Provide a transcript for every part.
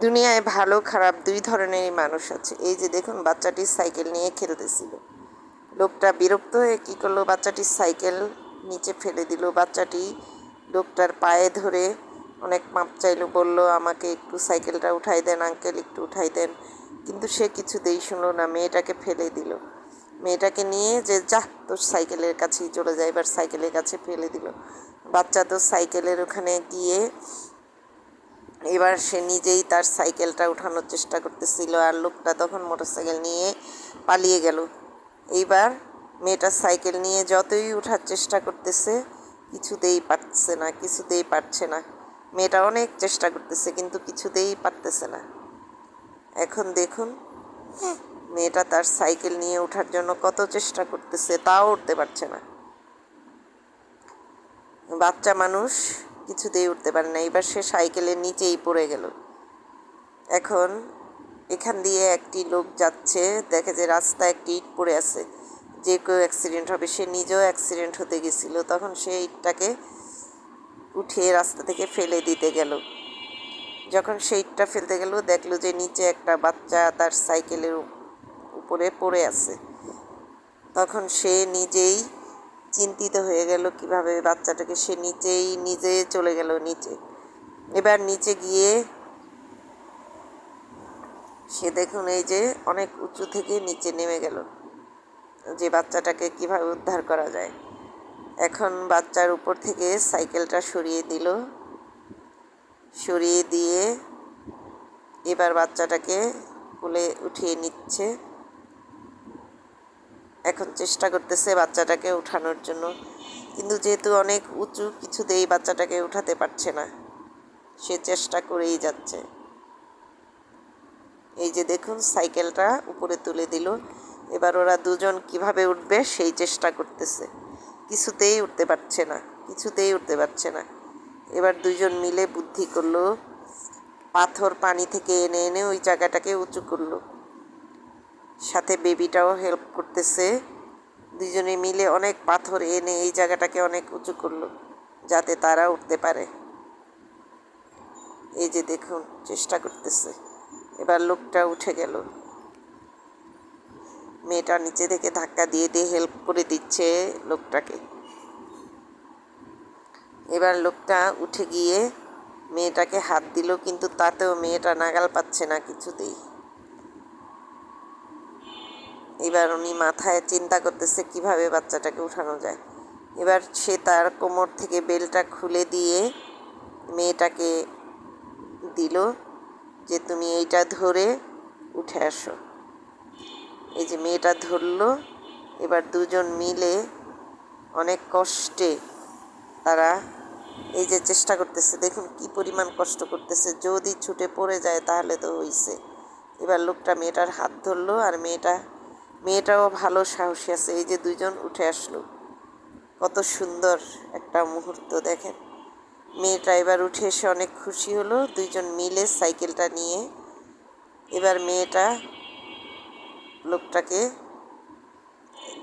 দুনিয়ায় ভালো, খারাপ দুই ধরনেরই মানুষ আছে। এই যে দেখুন বাচ্চাটি সাইকেল নিয়ে খেলতেছিল। লোকটা বিরক্ত হয়ে কী করল? বাচ্চাটির সাইকেল নিচে ফেলে দিল। বাচ্চাটি লোকটার পায়ে ধরে অনেক মাপ চাইলো, বলল, আমাকে একটু সাইকেলটা উঠাই দেন, আঙ্কেল, একটু উঠাই দেন। কিন্তু সে কিছুতেই শুনলো না, মেয়েটাকে ফেলে দিল। মেয়েটাকে নিয়ে যে যা তোর সাইকেলের কাছেই চলে যায় এবার সাইকেলের কাছে ফেলে দিল। বাচ্চা তো সাইকেলের ওখানে গিয়ে এবার সে নিজেই তার সাইকেলটা উঠানোর চেষ্টা করতেছিল আর লোকটা তখন মোটরসাইকেল নিয়ে পালিয়ে গেল। এইবার মেয়েটা সাইকেল নিয়ে যতই ওঠার চেষ্টা করতেছে, কিছুতেই পারছে না, কিছুতেই পারছে না। মেয়েটা অনেক চেষ্টা করতেছে, কিন্তু কিছুতেই পারতেছে না। এখন দেখুন মেয়েটা তার সাইকেল নিয়ে ওঠার জন্য কত চেষ্টা করতেছে, তাও উঠতে পারছে না। বাচ্চা মানুষ কিছুতেই উঠতে পারে না। এবার সে সাইকেলের নিচেই পড়ে গেল। এখন এখান দিয়ে একটি লোক যাচ্ছে, দেখে যে রাস্তা একটি ইট পড়ে আছে। যে কেউ অ্যাক্সিডেন্ট হবে, সে নিজেও অ্যাক্সিডেন্ট হতে গেছিল। তখন সে ইটটাকে উঠিয়ে রাস্তা থেকে ফেলে দিতে গেল। যখন সে ইটটা ফেলতে গেল, দেখল যে নিচে একটা বাচ্চা তার সাইকেলের উপরে পড়ে আছে। তখন সে নিজেই চিন্তিত হয়ে গেল কীভাবে বাচ্চাটাকে সে নিচেই, নিজে চলে গেল নিচে। এবার নিচে গিয়ে সে দেখুন এই যে অনেক উঁচু থেকে নিচে নেমে গেল, যে বাচ্চাটাকে কীভাবে উদ্ধার করা যায়। এখন বাচ্চার উপর থেকে সাইকেলটা সরিয়ে দিল। সরিয়ে দিয়ে এবার বাচ্চাটাকে কোলে উঠিয়ে নিচ্ছে। এখন চেষ্টা করতেছে বাচ্চাটাকে উঠানোর জন্য। কিন্তু যেহেতু অনেক উঁচু, কিছুতেই বাচ্চাটাকে উঠাতে পারছে না। সে চেষ্টা করেই যাচ্ছে। এই যে দেখুন, সাইকেলটা উপরে তুলে দিল। এবার ওরা দুজন কীভাবে উঠবে সেই চেষ্টা করতেছে। কিছুতেই উঠতে পারছে না, কিছুতেই উঠতে পারছে না। এবার দুজন মিলে বুদ্ধি করল। পাথর পানি থেকে এনে এনে ওই জায়গাটাকে উঁচু করল। সাথে বেবিটাও হেল্প করতেছে। দুজনে মিলে অনেক পাথর এনে এই জায়গাটাকে অনেক উঁচু করল, যাতে তারা উঠতে পারে। এই যে দেখুন, চেষ্টা করতেছে। এবার লোকটা উঠে গেল। মেয়েটা নিচে থেকে ধাক্কা দিয়ে দিয়ে হেল্প করে দিচ্ছে লোকটাকে। এবার লোকটা উঠে গিয়ে মেয়েটাকে হাত দিল, কিন্তু তাতেও মেয়েটা নাগাল পাচ্ছে না কিছুতেই। এবার উনি মাথায় চিন্তা করতেছে কীভাবে বাচ্চাটাকে উঠানো যায়। এবার সে তার কোমর থেকে বেলটা খুলে দিয়ে মেয়েটাকে দিল যে, তুমি এইটা ধরে উঠে আসো। এই যে মেয়েটা ধরলো। এবার দুজন মিলে অনেক কষ্টে তারা এই যে চেষ্টা করতেছে। দেখুন কি পরিমাণ কষ্ট করতেছে। যদি ছুটে পড়ে যায় তাহলে তো হইছে। এবার লোকটা মেয়েটার হাত ধরলো আর মেয়েটা মেয়েটাও ভালো সাহসী আছে। এই যে দুজন উঠে আসলো। কত সুন্দর একটা মুহূর্ত দেখেন। মেয়েটা এবার উঠে এসে অনেক খুশি হলো। দুইজন মিলে সাইকেলটা নিয়ে এবার মেয়েটা লোকটাকে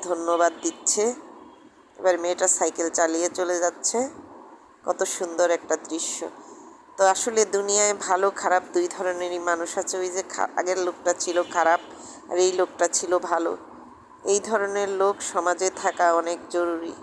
ধন্যবাদ দিচ্ছে। এবার মেয়েটা সাইকেল চালিয়ে চলে যাচ্ছে। কত সুন্দর একটা দৃশ্য। তো আসলে দুনিয়ায় ভালো খারাপ দুই ধরনেরই মানুষ আছে। ওই যে আগের লোকটা ছিল খারাপ আর এই লোকটা ছিল ভালো। এই ধরনের লোক সমাজে থাকা অনেক জরুরি।